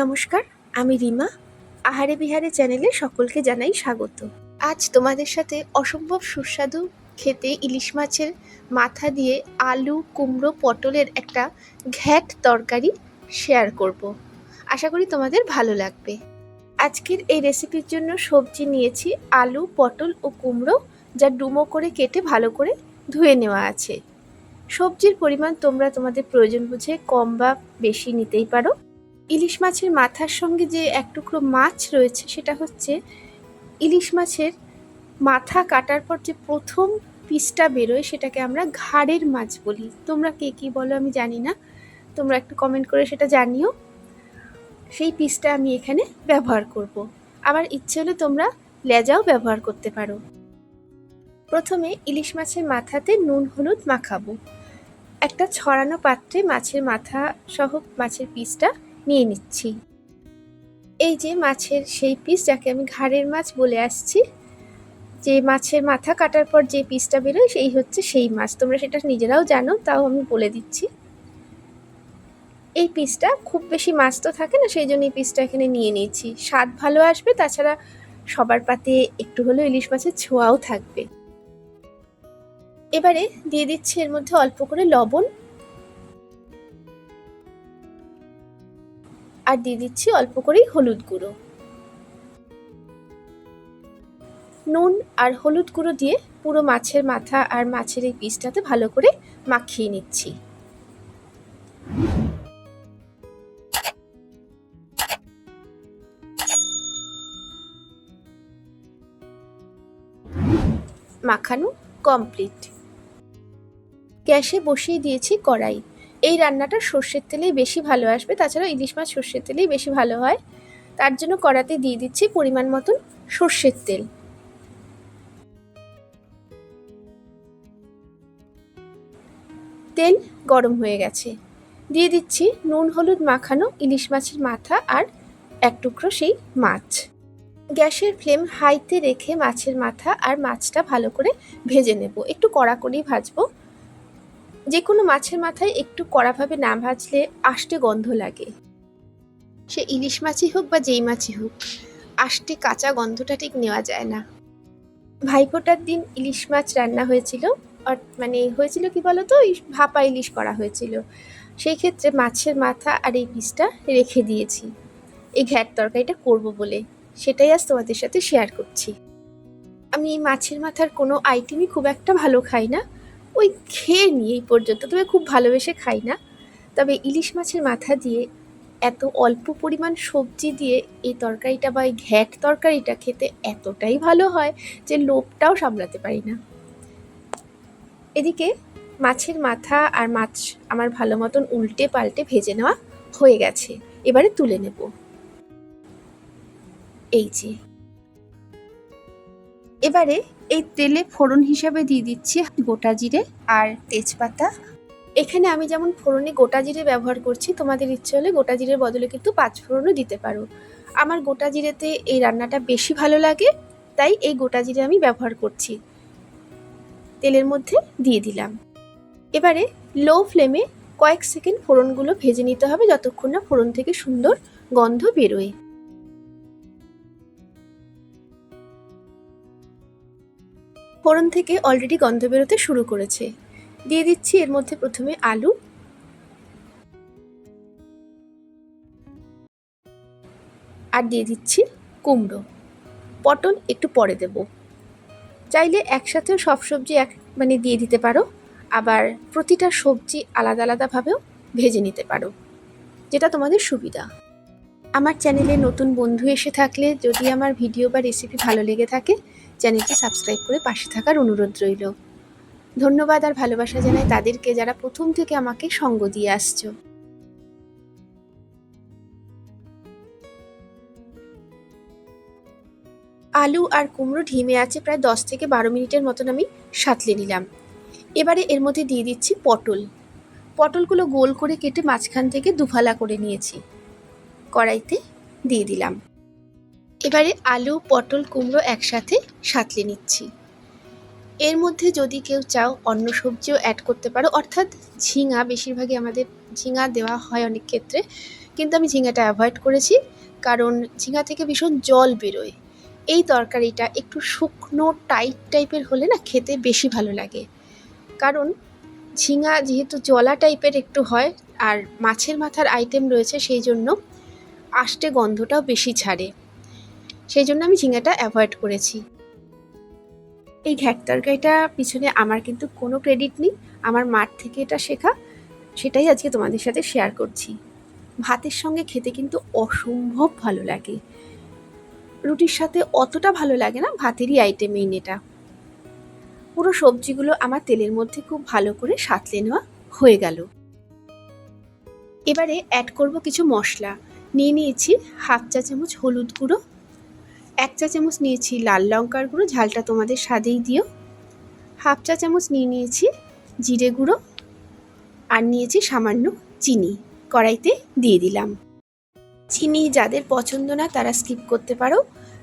নমস্কার, আমি রিমা। আহারে বিহারে চ্যানেলে সকলকে জানাই স্বাগত। আজ তোমাদের সাথে অসম্ভব সুস্বাদু খেতে ইলিশ মাছের মাথা দিয়ে আলু, কুমড়ো, পটলের একটা ঘ্যাট তরকারি শেয়ার করব। আশা করি তোমাদের ভালো লাগবে। আজকের এই রেসিপির জন্য সবজি নিয়েছি আলু, পটল ও কুমড়ো, যা ডুমো করে কেটে ভালো করে ধুয়ে নেওয়া আছে। সবজির পরিমাণ তোমরা তোমাদের প্রয়োজন বুঝে কম বা বেশি নিতেই পারো। ইলিশ মাছের মাথার সঙ্গে যে এক টুকরো মাছ রয়েছে, সেটা হচ্ছে ইলিশ মাছের মাথা কাটার পর যে প্রথম পিসটা বেরোয়, সেটাকে আমরা ঘাড়ের মাছ বলি। তোমরা কে কী বলো আমি জানি না। তোমরা একটু কমেন্ট করে সেটা জানিও। সেই পিসটা আমি এখানে ব্যবহার করব। আবার ইচ্ছে হলে তোমরা লেজাও ব্যবহার করতে পারো। প্রথমে ইলিশ মাছের মাথাতে নুন, হলুদ মাখাবো। একটা ছড়ানো পাত্রে মাছের মাথা সহ মাছের পিসটা নিয়ে নিচ্ছি। এই যে মাছের সেই পিস যাকে আমি ঘাড়ের মাছ বলে আসছি, যে মাছের মাথা কাটার পর যে পিসটা বেরোয় সেই হচ্ছে সেই মাছ। তোমরা সেটা নিজেরাও জানো, তাও আমি বলে দিচ্ছি। এই পিসটা খুব বেশি মাছ তো থাকে না, সেই জন্য এই পিসটা এখানে নিয়ে নিয়েছি। স্বাদ ভালো আসবে, তাছাড়া সবার পাতে একটু হলেও ইলিশ মাছের ছোঁয়াও থাকবে। এবারে দিয়ে দিচ্ছি এর মধ্যে অল্প করে লবণ। আর দিয়ে দিচ্ছি অল্প করেই হলুদ গুঁড়ো। নুন আর হলুদ গুঁড়ো দিয়ে পুরো মাছের মাথা আর মাছের এই পিসটাতে ভালো করে মাখিয়ে নিচ্ছি। মাখানো কমপ্লিট। গ্যাসে বসিয়ে দিয়েছি কড়াই। এই রান্নাটা সর্ষের তেলেই বেশি ভালো আসবে। তাছাড়া ইলিশ মাছ সর্ষের তেলেই বেশি ভালো হয়। তার জন্য কড়াতে দিয়ে দিচ্ছি পরিমাণ মতন সর্ষের তেল। তেল গরম হয়ে গেছে। দিয়ে দিচ্ছি নুন, হলুদ মাখানো ইলিশ মাছের মাথা আর এক টুকরো সেই মাছ। গ্যাসের ফ্লেম হাইতে রেখে মাছের মাথা আর মাছটা ভালো করে ভেজে নেব। একটু কড়া করেই ভাজবো। যে কোনো মাছের মাথায় একটু কড়াভাবে না ভাজলে আষ্টে গন্ধ লাগে। সে ইলিশ মাছই হোক বা যেই মাছই হোক, আষ্টে কাঁচা গন্ধটা ঠিক নেওয়া যায় না। ভাইফোঁটার দিন ইলিশ মাছ রান্না হয়েছিল মানে হয়েছিল কি বলো বলতো ভাপা ইলিশ করা হয়েছিল। সেই ক্ষেত্রে মাছের মাথা আর এই পিসটা রেখে দিয়েছি। এই ঘ্যাট তরকারিটা করব বলে। সেটাই আজ তোমাদের সাথে শেয়ার করছি। আমি মাছের মাথার কোনো আইটেমই খুব একটা ভালো খাই না। ওই খেয়ে নিই এই পর্যন্ত। তবে খুব ভালোবেসে খাই না। তবে ইলিশ মাছের মাথা দিয়ে এত অল্প পরিমাণ সবজি দিয়ে এই তরকারিটা বা এই ঘ্যাট তরকারিটা খেতে এতটাই ভালো হয় যে লোভটাও সামলাতে পারি না। এদিকে মাছের মাথা আর মাছ আমার ভালো মতন উল্টে পাল্টে ভেজে নেওয়া হয়ে গেছে। এবারে তুলে নেব। এই যে। এবারে এই তেলে ফোড়ন হিসাবে দিয়ে দিচ্ছি গোটা জিরে আর তেজপাতা। এখানে আমি যেমন ফোড়নে গোটা জিরে ব্যবহার করছি, তোমাদের ইচ্ছে হলে গোটা জিরের বদলে কিন্তু পাঁচ ফোড়নও দিতে পারো। আমার গোটা জিরেতে এই রান্নাটা বেশি ভালো লাগে, তাই এই গোটা জিরে আমি ব্যবহার করছি। তেলের মধ্যে দিয়ে দিলাম। এবারে লো ফ্লেমে কয়েক সেকেন্ড ফোড়নগুলো ভেজে নিতে হবে, যতক্ষণ না ফোড়ন থেকে সুন্দর গন্ধ বেরোয়। ফোড়ন থেকে অলরেডি গন্ধ বেরোতে শুরু করেছে। দিয়ে দিচ্ছি এর মধ্যে প্রথমে আলু। আর দিয়ে দিচ্ছি কুমড়ো। পটল একটু পরে দেব। চাইলে একসাথেও সব সবজি এক মানে দিয়ে দিতে পারো। আবার প্রতিটা সবজি আলাদা আলাদাভাবেও ভেজে নিতে পারো। যেটা তোমাদের সুবিধা। আমার চ্যানেলে নতুন বন্ধু এসে থাকলে যদি আমার ভিডিও বা রেসিপি ভালো লেগে থাকে চ্যানেলটি সাবস্ক্রাইব করে পাশে থাকার অনুরোধ রইল। ধন্যবাদ আর ভালোবাসা জানাই তাদেরকে যারা প্রথম থেকে আমাকে সঙ্গ দিয়ে আসছো। আলু আর কুমড়ো ঢিমে আছে প্রায় দশ থেকে বারো মিনিটের মতন আমি সাঁতলে নিলাম। এবারে এর মধ্যে দিয়ে দিচ্ছি পটল। পটলগুলো গোল করে কেটে মাঝখান থেকে দুফালা করে নিয়েছি। কড়াইতে দিয়ে দিলাম। এবারে আলু, পটল, কুমড়ো একসাথে সাঁতলে নিচ্ছি। এর মধ্যে যদি কেউ চাও অন্য সবজিও অ্যাড করতে পারো। অর্থাৎ ঝিঙা, বেশিরভাগই আমাদের ঝিঙা দেওয়া হয় অনেক ক্ষেত্রে। কিন্তু আমি ঝিঙাটা অ্যাভয়েড করেছি, কারণ ঝিঙা থেকে ভীষণ জল বেরোয়। এই তরকারিটা একটু শুকনো টাইট টাইপের হলে না খেতে বেশি ভালো লাগে। কারণ ঝিঙা যেহেতু জলা টাইপের একটু হয়, আর মাছের মাথার আইটেম রয়েছে, সেই জন্য আষ্টে গন্ধটাও বেশি ছাড়ে। সেই জন্য আমি ঝিঙাটা অ্যাভয়েড করেছি। এই ঘ্যাট তরকারিটা পিছনে আমার কিন্তু কোনো ক্রেডিট নেই। আমার মাঠ থেকে এটা শেখা। সেটাই আজকে তোমাদের সাথে শেয়ার করছি। ভাতের সঙ্গে খেতে কিন্তু অসম্ভব ভালো লাগে। রুটির সাথে অতটা ভালো লাগে না, ভাতেরই আইটেম এই এটা। পুরো সবজিগুলো আমার তেলের মধ্যে খুব ভালো করে সাঁতলে নেওয়া হয়ে গেল। এবারে অ্যাড করব কিছু মশলা। নিয়ে নিয়েছি হাফ চা চামচ হলুদ গুঁড়ো। এক চা চামচ নিয়েছি লাল লঙ্কার গুঁড়ো, ঝালটা তোমাদের স্বাদেই দিও। হাফ চা চামচ নিয়ে নিয়েছি জিরে গুঁড়ো আর নিয়েছি সামান্য চিনি। কড়াইতে দিয়ে দিলাম। চিনি যাদের পছন্দ না তারা স্কিপ করতে পারো,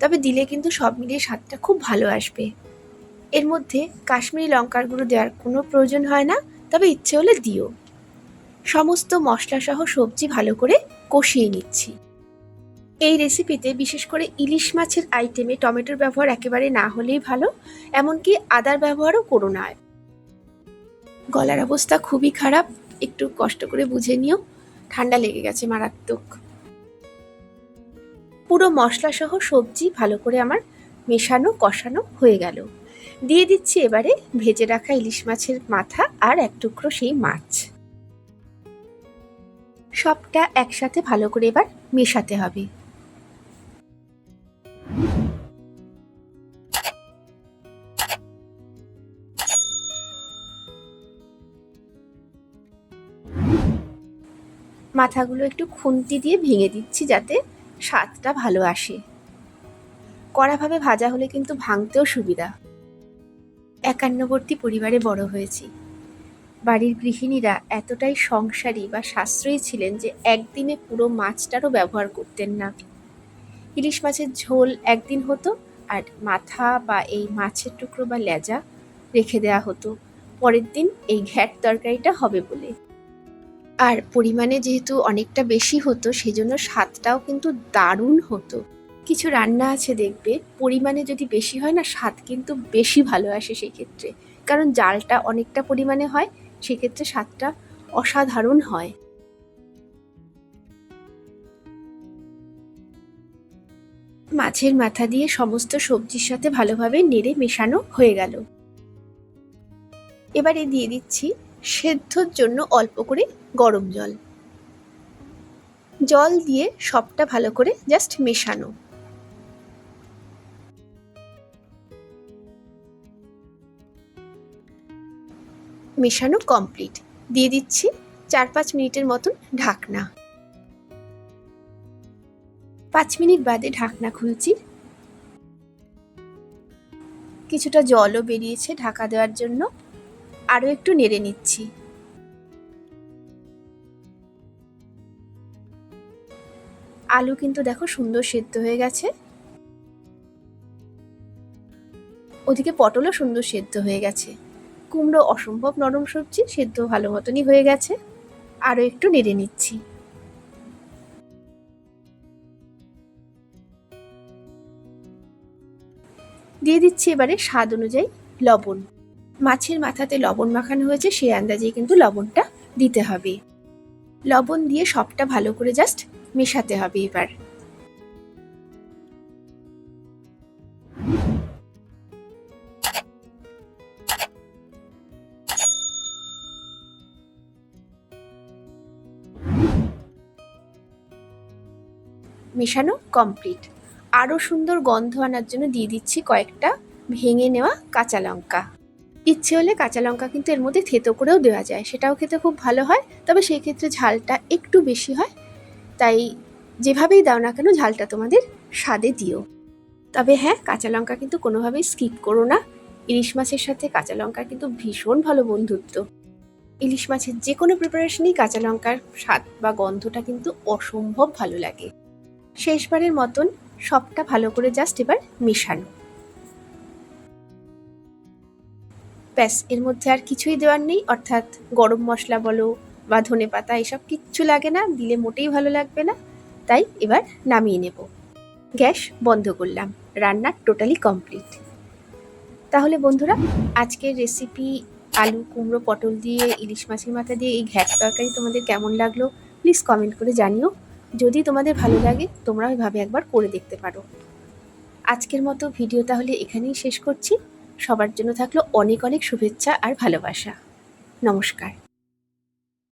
তবে দিলে কিন্তু সব মিলিয়ে স্বাদটা খুব ভালো আসবে। এর মধ্যে কাশ্মীরি লঙ্কার গুঁড়ো দেওয়ার কোনো প্রয়োজন হয় না, তবে ইচ্ছে হলে দিও। সমস্ত মশলাসহ সবজি ভালো করে কষিয়ে নিচ্ছি। এই রেসিপিতে বিশেষ করে ইলিশ মাছের আইটেমে টমেটোর ব্যবহার একেবারে না হলেই ভালো, এমনকি আদার ব্যবহারও করো না। গলার অবস্থা খুবই খারাপ, একটু কষ্ট করে বুঝে নিও, ঠান্ডা লেগে গেছে মারাত্মক। পুরো মশলা সহ সবজি ভালো করে আমার মেশানো, কষানো হয়ে গেল। দিয়ে দিচ্ছি এবারে ভেজে রাখা ইলিশ মাছের মাথা আর এক টুকরো সেই মাছ। সবটা একসাথে ভালো করে এবার মেশাতে হবে। মাথাগুলো একটু খুন্তি দিয়ে ভেঙে দিচ্ছি যাতে স্বাদটা ভালো আসে। কড়াভাবে ভাজা হলে কিন্তু ভাঙতেও সুবিধা। একান্নবর্তী পরিবারে বড় হয়েছি। বাড়ির গৃহিণীরা এতটাই সংসারী বা সাশ্রয়ী ছিলেন যে একদিনে পুরো মাছটারও ব্যবহার করতেন না। ইলিশ মাছের ঝোল একদিন হতো আর মাথা বা এই মাছের টুকরো বা লেজা রেখে দেওয়া হতো। পরের দিন এই ঘ্যাট তরকারিটা হবে বলে। আর পরিমাণে যেহেতু অনেকটা বেশি হতো, সেজন্য স্বাদটাও কিন্তু দারুণ হতো। কিছু রান্না আছে দেখবে, পরিমাণে যদি বেশি হয় না, স্বাদ কিন্তু বেশি ভালো আসে সেক্ষেত্রে। কারণ জালটা অনেকটা পরিমাণে হয়, সেক্ষেত্রে স্বাদটা অসাধারণ হয়। মাছের মাথা দিয়ে সমস্ত সবজির সাথে ভালোভাবে নেড়ে মেশানো হয়ে গেল। এবারে দিয়ে দিচ্ছি সেদ্ধর জন্য অল্প করে গরম জল। জল দিয়ে সবটা ভালো করে জাস্ট মেশানো। মেশানো কমপ্লিট দিয়ে দিচ্ছি চার পাঁচ মিনিটের মতন ঢাকনা। পাঁচ মিনিট বাদে ঢাকনা খুলছি। কিছুটা জলও বেরিয়েছে ঢাকা দেওয়ার জন্য। আরও একটু নেড়ে নিচ্ছি। আলু কিন্তু দেখো সুন্দর সেদ্ধ হয়ে গেছে। ওদিকে পটলও সুন্দর সেদ্ধ হয়ে গেছে। কুমড়ো অসম্ভব নরম সবজি, সেদ্ধ ভালো মতনই হয়ে গেছে। আরও একটু নেড়ে নিচ্ছি। দিয়ে দিচ্ছি এবারে স্বাদ অনুযায়ী লবণ। মাছের মাথাতে লবণ মাখানো হয়েছে, সেই আন্দাজেই কিন্তু লবণটা দিতে হবে। লবণ দিয়ে সবটা ভালো করে জাস্ট মেশাতে হবে এবার। মেশানো কমপ্লিট আরও সুন্দর গন্ধ আনার জন্য দিয়ে দিচ্ছি কয়েকটা ভেঙে নেওয়া কাঁচা লঙ্কা। ইচ্ছে হলে কাঁচা লঙ্কা কিন্তু এর মধ্যে থেতো করেও দেওয়া যায়, সেটাও খেতে খুব ভালো হয়, তবে সেই ক্ষেত্রে ঝালটা একটু বেশি হয়। তাই যেভাবেই দাও না কেন ঝালটা তোমাদের স্বাদে দিও। তবে হ্যাঁ কাঁচা লঙ্কা কিন্তু কোনোভাবেই স্কিপ করো না। ইলিশ মাছের সাথে কাঁচা লঙ্কার কিন্তু ভীষণ ভালো বন্ধুত্ব। ইলিশ মাছের যে কোনো প্রিপারেশনেই কাঁচা লঙ্কার স্বাদ বা গন্ধটা কিন্তু অসম্ভব ভালো লাগে। শেষবারের মতন সবটা ভালো করে জাস্ট এবার মেশানো। ব্যাস, এর মধ্যে আর কিছুই দেওয়ার নেই, অর্থাৎ গরম মশলা বলো বা ধনে পাতা, এসব কিচ্ছু লাগে না, দিলে মোটেই ভালো লাগবে না। তাই এবার নামিয়ে নেব। গ্যাস বন্ধ করলাম, রান্না টোটালি কমপ্লিট তাহলে বন্ধুরা, আজকের রেসিপি আলু, কুমড়ো, পটল দিয়ে, ইলিশ মাছের মাথা দিয়ে এই ঘ্যাট তরকারি তোমাদের কেমন লাগল প্লিজ কমেন্ট করে জানিও। যদি তোমাদের ভালো লাগে, তোমরা ওইভাবে একবার করে দেখতে পারো। আজকের মতো ভিডিও তাহলে এখানেই শেষ করছি। সবার জন্য থাকল অনেক অনেক শুভেচ্ছা আর ভালোবাসা। নমস্কার।